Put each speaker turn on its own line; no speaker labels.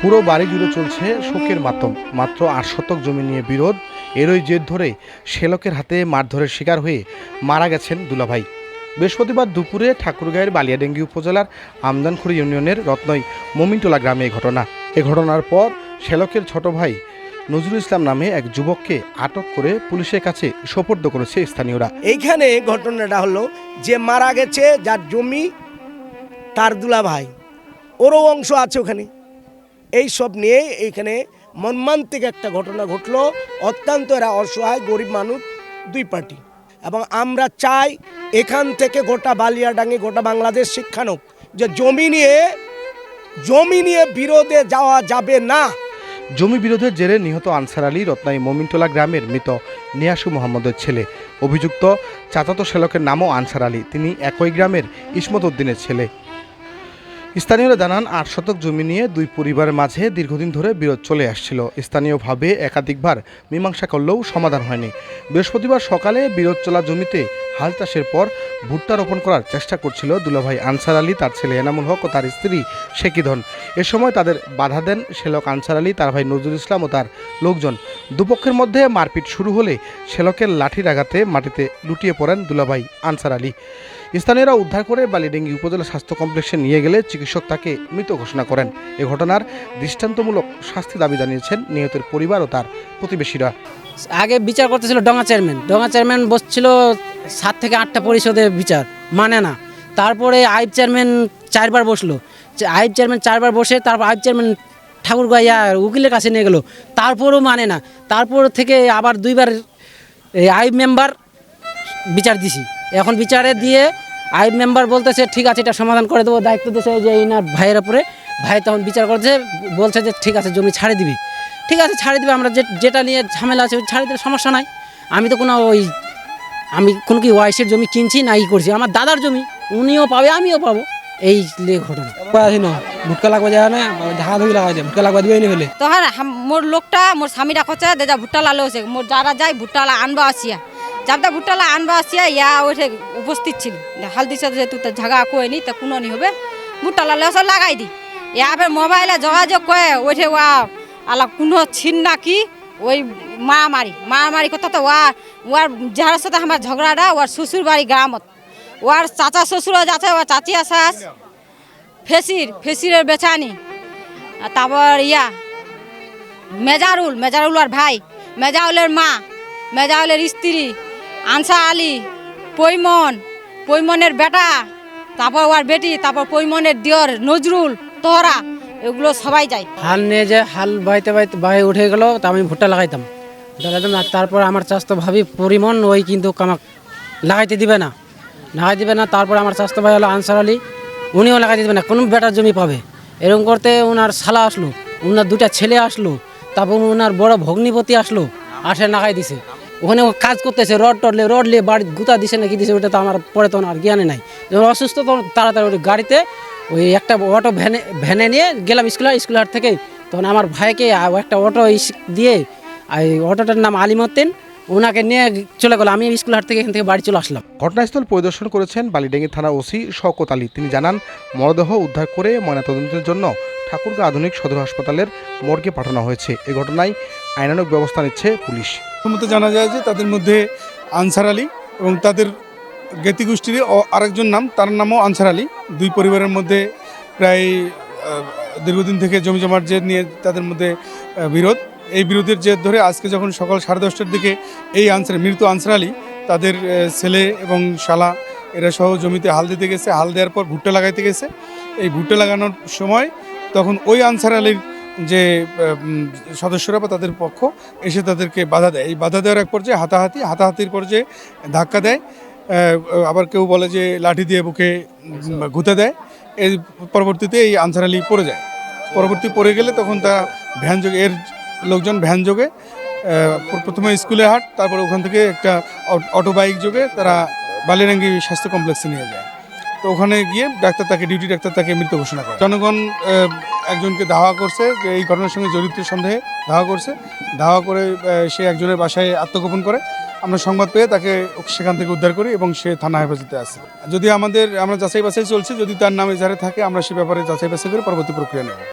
পুরো বাড়ি জুড়ে চলছে শোকের মাতম। মাত্র আট শতক জমি নিয়ে বিরোধ, এরই জের ধরে শেলকের হাতে মারধরের শিকার হয়ে মারা গেছেন দুলাভাই। বৃহস্পতিবার দুপুরে ঠাকুরগাঁয়ের বালিয়াডেঙ্গি উপজেলার আমদানখুরি ইউনিয়নের রত্নই মমিনটোলা গ্রামে এই ঘটনা। এ ঘটনার পর শেলকের ছোট ভাই নজরুল ইসলাম নামে এক যুবককে আটক করে পুলিশের কাছে সোপর্দ করেছে স্থানীয়রা।
এইখানে ঘটনাটা হলো যে মারা গেছে, যার জমি তার দুলা ভাই ওরও অংশ আছে ওখানে। এই সব নিয়ে এইখানে মর্মান্তিক একটা ঘটনা ঘটলো। অত্যন্ত এরা অসহায়, গরিব মানুষ দুই পার্টি। এবং আমরা চাই এখান থেকে গোটা বালিয়াডাঙ্গি, গোটা বাংলাদেশ শিক্ষানুক যে জমি নিয়ে জমি নিয়ে বিরোধে যাওয়া যাবে না।
জমি বিরোধের জেরে নিহত আনসার আলী রত্নাই মমিনটোলা গ্রামের মৃত নিয়াসু মোহাম্মদের ছেলে। অভিযুক্ত চাচাতো শেলকের নামও আনসার আলী। তিনি একই গ্রামের ইসমত উদ্দিনের ছেলে। স্থানীয়রা জানান, আট শতক জমি নিয়ে দুই পরিবারের মাঝে দীর্ঘদিন ধরে বিরোধ চলে আসছিল। স্থানীয়ভাবে একাধিকবার মীমাংসা করলেও সমাধান হয়নি। বৃহস্পতিবার সকালে বিরোধ চলা জমিতে হাল চাষের পর ভুট্টা রোপণ করার চেষ্টা করছিল দুলাভাই আনসার আলী, তার ছেলে এনামুল হক ও তার স্ত্রী শেকিধন এ সময় তাদের বাধা দেন শেলক আনসার আলী, তার ভাই নজরুল ইসলাম ও তার লোকজন। দুপক্ষের মধ্যে মারপিট শুরু হলে শেলকের লাঠির আঘাতে মাটিতে লুটিয়ে পড়েন দুলাভাই আনসার আলী। স্থানীয়রা উদ্ধার করে বালিডেঙ্গি উপজেলা স্বাস্থ্য কমপ্লেক্সে নিয়ে গেলে চিকিৎসক তাকে মৃত ঘোষণা করেন। এ ঘটনার দৃষ্টান্তমূলক শাস্তি দাবি জানিয়েছেন নিহতের পরিবার ও তার প্রতিবেশীরা।
আগে বিচার করতেছিল ডঙ্গা চেয়ারম্যান। ডঙ্গা চেয়ারম্যান বসছিল সাত থেকে আটটা পরিষদে বিচার মানে না। তারপরে আইব চেয়ারম্যান চারবার বসল। আইব চেয়ারম্যান চারবার বসে তারপর আইব চেয়ারম্যান ঠাকুর গাইয়া উকিলের কাছে নিয়ে গেলো। তারপরও মানে না। তারপর থেকে আবার দুইবার আইব মেম্বার বিচার দিছি। এখন বিচারে দিয়ে আইব মেম্বার বলতেছে ঠিক আছে এটা সমাধান করে দেবো। দায়িত্ব দিয়েছে যে ইনার ভাইয়ের উপরে। ভাই তখন বিচার করছে বলছে যে ঠিক আছে জমি ছাড়ে দিবি। ঠিক আছে ছাড়ে দিবে আমরা যে- যেটা নিয়ে ঝামেলা আছে ওই ছাড়ে দিলে সমস্যা নাই। আমি তো কোনো ওই আমি কোনো কি ওয়াইসের জমি কিনছি না ই করছি। আমার দাদার জমি উনিও পাবে আমিও পাবো। এই ঘটনা।
পাচ্ছি না? ভুটকা লাগবা যায় না ঢাকা ধুই লাগা যায় ভুটকা লাগবা দিবাই নি হলে।
তখন হাম- মোর লোকটা মোর স্বামীরা খোঁচা দেজা ভুট্টা লালো আছে মোর যারা যায় ভুট্টা আনবা আসিয়া। যাবটা ভুট্টা লা আনবা আসিয়া ইয়া ওইঠে উপস্থিত ছিল। হালদি সাথে তুই তো ঝাগা কয়ে নি, তা কোনো নি হবে। ভুট্টা লালে সব লাগাই দি। ইয়া ফের মোবাইলে যোগাযোগ করে ওইঠে ওয়া আলা কোনো ছিন না কি, ওই মারামারি মারামারি কথা তো ওয়া, ওয়ার যার সাথে আমার ঝগড়াটা ওর শ্বশুর বাড়ি গ্রামত। ওর চাচা শ্বশুর যাচ্ছে ওর চাচি আসাস ফেসির, ফেসিরের আর তারপর ইয়া, মেজারুল মেজারুল আর ভাই মেজাউলের মা মেজাউলের স্ত্রী। আনসা আলী, পৈমন, পৈমনের বেটা, তারপর ওর বেটি, তারপর পৈমনের দিয়র নজরুল, তোহরা, এগুলো সবাই যায়।
হাল নিয়ে যে হাল বাইতে বাইতে বাই উঠে গেল, তা আমি ভুট্টা লাগাইতাম। লাগাইতাম, আর তারপর আমার চাষতো ভাবি পরিমণ ওই কিন্তু আমাক লাগাইতে দিবে না। লাগাই দিবে না, তারপর আমার চাষতো ভাই হলো আনসার আলী, উনিও লাগাই দিবে না, কোনো বেটার জমি পাবে। এরকম করতে ওনার শালা আসলো ওনার দুটা ছেলে আসলো, তারপর ওনার বড় ভগ্নিপতি আসলো, আসে লাগাই দিছে। ওখানে কাজ করতেছে, রড টড লিয়ে রড নিয়ে বাড়ি গুতা দিছে নাকি দিছে, ওটা তো আমার পরে তো আর জ্ঞানে নাই। যখন অসুস্থ তখন তাড়াতাড়ি ওই গাড়িতে ওই একটা অটো ভ্যানে ভ্যানে নিয়ে গেলাম স্কুল স্কুল হাট থেকে তখন আমার ভাইকে একটা অটো দিয়ে অটোটার নাম আলিমদ্দিন, ওনাকে নিয়ে চলে গেলো। আমি স্কুল হাট থেকে এখান থেকে বাড়ি চলে আসলাম।
ঘটনাস্থল পরিদর্শন করেছেন বালিডেঙ্গি থানা ওসি শওকত আলী। তিনি জানান, মরদেহ উদ্ধার করে ময়নাতদন্তের জন্য ঠাকুরগাঁ আধুনিক সদর হাসপাতালের মর্গে পাঠানো হয়েছে। এ ঘটনায় আইনানুগ ব্যবস্থা নিচ্ছে পুলিশ।
প্রথমত জানা যায় যে তাদের মধ্যে আনসার আলী এবং তাদের জ্ঞাতি গোষ্ঠীর আরেকজন নাম, তার নামও আনসার আলী। দুই পরিবারের মধ্যে প্রায় দীর্ঘদিন থেকে জমি জমার জেদ নিয়ে তাদের মধ্যে বিরোধ। এই বিরোধের জেদ ধরে আজকে যখন সকাল সাড়ে দশটার দিকে এই আনসার, মৃত আনসার আলী, তাদের ছেলে এবং শালা, এরা সহ জমিতে হাল দিতে গেছে। হাল দেওয়ার পর ভুট্টা লাগাইতে গেছে। এই ভুট্টা লাগানোর সময় তখন ওই আনসার আলীর যে সদস্যরা বা তাদের পক্ষ এসে তাদেরকে বাধা দেয়। এই বাধা দেওয়ার এক পর্যায়ে হাতাহাতি, হাতাহাতির পর্যায়ে ধাক্কা দেয়। আবার কেউ বলে যে, লাঠি দিয়ে বুকে গুঁতে দেয়। এর পরবর্তীতে এই আনসার আলী পড়ে যায়। পরবর্তী পড়ে গেলে তখন তা ভ্যান যোগে, এর লোকজন ভ্যান যোগে প্রথমে স্কুলে হাট, তারপর ওখান থেকে একটা অটো বাইক যোগে তারা বালিরাঙ্গি স্বাস্থ্য কমপ্লেক্সে নিয়ে যায়। তো ওখানে গিয়ে ডাক্তার তাকে ডিউটি ডাক্তার তাকে মৃত ঘোষণা করে। জনগণ একজনকে ধাওয়া করছে, যে এই ঘটনার সঙ্গে জড়িত সন্দেহে ধাওয়া করছে। ধাওয়া করে সে একজনের বাসায় আত্মগোপন করে। আমরা সংবাদ পেয়ে তাকে সেখান থেকে উদ্ধার করি এবং সে থানা হেফাজতে আসে যদি আমাদের, আমরা যাচাই বাছাই চলছে, যদি তার নামে যারা থাকে, আমরা সে ব্যাপারে যাচাই বাছাই করে পরবর্তী প্রক্রিয়া নেব।